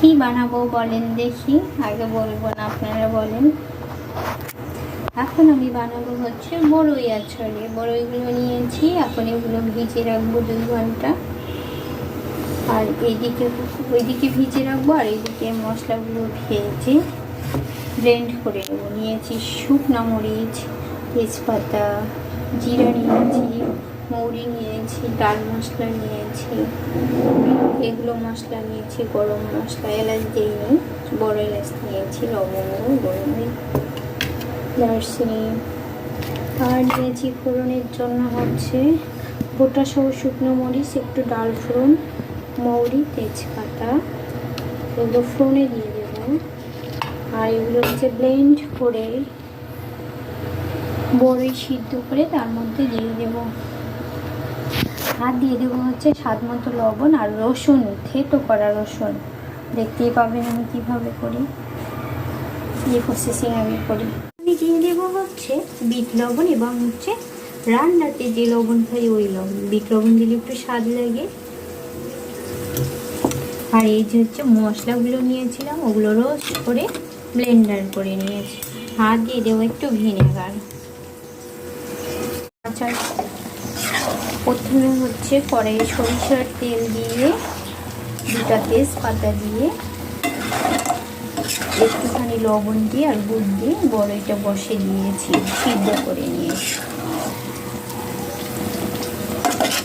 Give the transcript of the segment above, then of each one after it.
কি বানাবো বলেন দেখি, আগে বলব না, আপনারা বলেন। এখন আমি বানাবো হচ্ছে বড়ই আছড়ে বড়ইগুলো নিয়েছি, এখন এগুলো ভিজে রাখব দুই ঘণ্টা। আর এইদিকে ওইদিকে ভিজে রাখব, আর এইদিকে মশলাগুলো ভেজে ব্লেন্ড করে নেব। নিয়েছি শুকনা মরিচ, তেজপাতা, জিরা নিয়েছি, মৌরি নিয়েছি, ডাল মশলা নিয়েছি, এগুলো মশলা নিয়েছি, গরম মশলা, এলাচ দিইনি বড় এলাচ নিয়েছি, লবঙ্গ গরম আর নিয়েছি ফোড়নের জন্য হচ্ছে গোটা সহ শুকনো মরিচ, একটু ডাল ফোড়ন, মৌরি, তেজপাতা, এগুলো ফোড়নে দিয়ে দেবো। আর এগুলো হচ্ছে ব্লেন্ড করে বড়ই সিদ্ধ করে তার মধ্যে দিয়ে দেবো। আর দিয়ে দেবো হচ্ছে স্বাদ মতো লবণ আর রসুন, থেতো করা রসুন। দেখতেই পাবেন আমি কীভাবে করি। এই প্রসেসিং আমি করি। আমি দিয়ে দেবো হচ্ছে বিট লবণ এবং হচ্ছে রান্নাতে যে লবণ খাই ওই লবণ। বিট লবণ দিলে একটু স্বাদ লাগে। আর এই যে হচ্ছে মশলাগুলো নিয়েছিলাম, ওগুলো রোস্ট করে ব্লেন্ডার করে নিয়েছি। হাত দিয়ে দেবো একটু ভিনেগার। প্রথমে হচ্ছে কড়াইয়ে সরিষার তেল দিয়ে দুটা তেজপাতা দিয়ে একটুখানি লবণ দিয়ে আর গুড় দিয়ে বড়ইটা বসে দিয়েছি, সিদ্ধ করে নিয়ে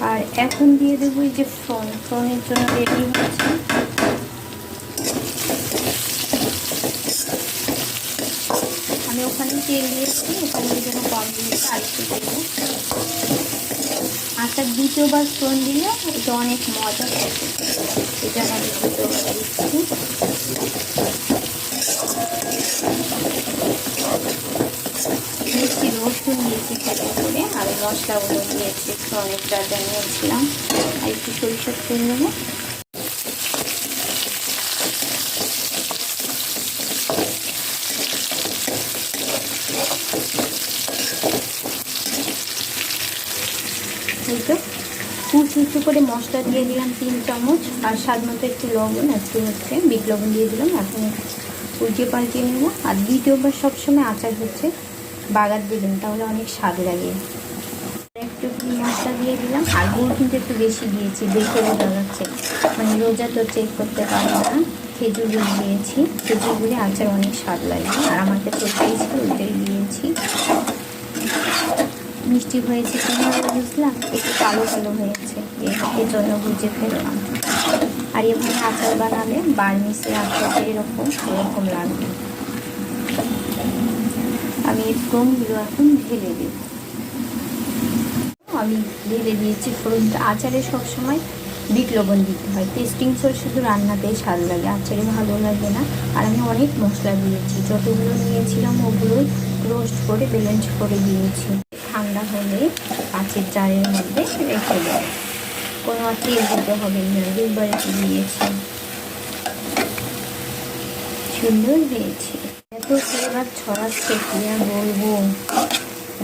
আর এখন দিয়ে দেবো এই যে ফ্রন ফ্রনের জন্য রেডি হচ্ছে আমি ওখানে তেল দিয়েছি, ওখানে যেন কম দিয়েছি আর একটু দেবো। আচার দ্বিতীয়বার স্টোন দিলে এটা অনেক মজা এটা আমি দ্বিতীয়বার দিচ্ছি। মিষ্টি রসুন দিয়েছি খেতে করে, আর মশলাগুলো দিয়েছি, একটু অনেকটা জানিয়েছিলাম আর একটু সরিষার তেল নেব এই তো কুচু করে মশলা দিয়ে দিলাম তিন চামচ, আর স্বাদ মতো একটু লবণ একটু হচ্ছে বিট লবণ দিয়ে দিলাম। এখন উল্টিয়ে পাল্টিয়ে নেব। আর দ্বিতীয়বার সবসময় আচার হচ্ছে বাগার দিবেন তাহলে অনেক স্বাদ লাগে। একটু মশলা দিয়ে দিলাম। আর গুড় কিন্তু একটু বেশি দিয়েছি দেখে বোঝা মানে রোজা তো চেক করতে পারব না। খেজুর গুড় দিয়েছি। খেজুর গুড়ে আচার অনেক স্বাদ লাগে। আর আমার কাছে ছিল ওইটাই দিয়েছি। মিষ্টি হয়েছে কীভাবে বুঝলাম? একটু কালো কালো হয়েছে। এর জন্য বুঝে ফেললাম। আর এভাবে আচার বানালে বার্মিসের আচারটা এরকম এরকম লাগবে। আমি এই এখন ঢেলে দেব। আমি ঢেলে দিয়েছি ফোড়ন। আচারে সবসময় বিট লবণ দিতে হয়। টেস্টিং সস শুধু রান্নাতেই স্বাদ লাগে। আচারে ভালো লাগে না। আর আমি অনেক মশলা দিয়েছি। যতগুলো নিয়েছিলাম ওগুলোই রোস্ট করে ব্যালেন্স করে দিয়েছি। ঠান্ডা হলে কাঁচের জারের মধ্যে রেখে দেয় কোনো তেল দিতে হবে না, দুবার দিয়েছি। সুন্দর হয়েছে। এত ফ্লেভার ছড়াচ্ছে কি আর বলব?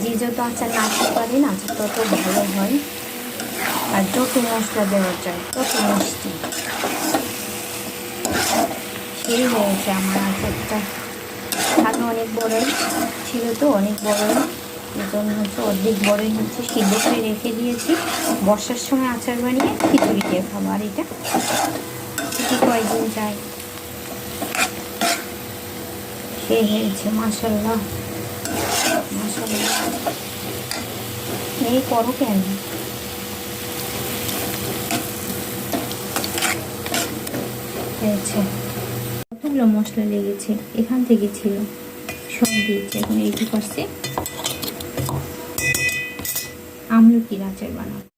যে যত আচার নাচতে পারে না, তত ভালো হয়। আর যত মশলা দেওয়া যায়, তত মিষ্টি। সেই হয়েছে আমার আচারটা। আগে অনেক বড়ই, ছিল তো অনেক বড়ই। জন্য হচ্ছে অর্ধেক বড়ই হচ্ছে সিদ্ধ করে রেখে দিয়েছি। বর্ষার সময় আচার বানিয়ে খিচুড়ি দিয়ে খাব, আর এটা কয়েকদিন যায়। সে হয়েছে মাসাল্লাহ মাসাল্লাহ এই করো কেন? হয়েছে। মশলা লেগেছে? এখান থেকে ছিল। সব দিয়েছে, এখন এইটুকু আসছে। আমলকির আচার বানাবো